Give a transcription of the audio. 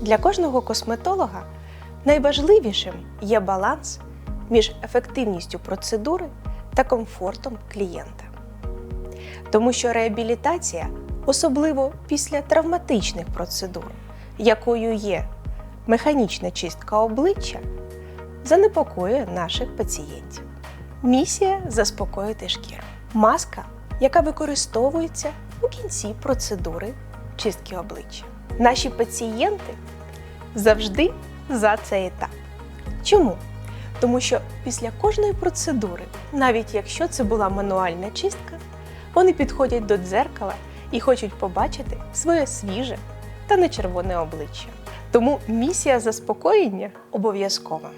Для кожного косметолога найважливішим є баланс між ефективністю процедури та комфортом клієнта. Тому що реабілітація, особливо після травматичних процедур, якою є механічна чистка обличчя, занепокоює наших пацієнтів. Місія заспокоїти шкіру. Маска, яка використовується у кінці процедури чистки обличчя. Наші пацієнти завжди за цей етап. Чому? Тому що після кожної процедури, навіть якщо це була мануальна чистка, вони підходять до дзеркала і хочуть побачити своє свіже та нечервоне обличчя. Тому місія заспокоєння обов'язкова.